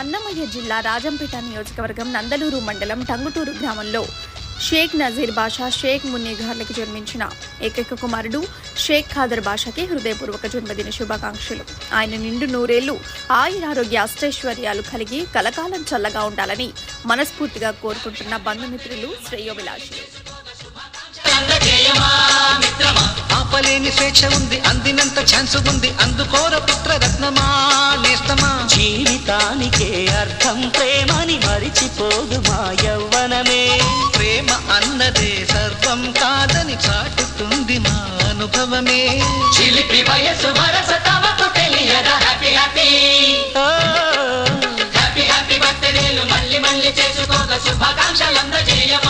అన్నమయ్య జిల్లా రాజంపేట నియోజకవర్గం నందలూరు మండలం టంగుటూరు గ్రామంలో షేక్ నజీర్ బాషా షేక్ మున్నీఘర్లకి జన్మించిన ఏకైక కుమారుడు షేక్ ఖాదర్ బాషాకి హృదయపూర్వక జన్మదిన శుభాకాంక్షలు. ఆయన నిండు నూరేళ్ళు ఆయురారోగ్య అష్టైశ్వర్యాలు కలిగి కలకాలం చల్లగా ఉండాలని మనస్ఫూర్తిగా కోరుకుంటున్న బంధుమిత్రులు శ్రేయోభిలాషులు ఆపలేని స్వేచ్ఛ ఉంది అందినంత ఛాన్స్ ఉంది అందుకోర అర్థం ప్రేమని మరిచిపోదు మా యవ్వనమే. ప్రేమ అన్నదే సర్వం కాదని చాటుతుంది మా అనుభవమే. చిలిపి వయసు వరస తమకు తెలియదా? హ్యాపీ హ్యాపీ హ్యాపీ హ్యాపీ బర్త్డేలు మళ్ళీ మళ్ళీ చేసుకోక శుభాకాంక్షలు అందజేయమా?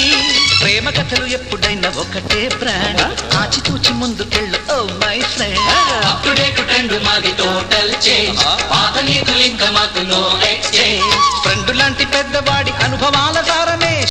కథలు ఎప్పుడైనా ఒకటే బ్రాండ్ ఆచితూచి ముందుకెళ్ళు ఓ my friend. Up to date trend మాది టోటల్ చేంజ్. పాత నీతులు ఇంకా మాకు నో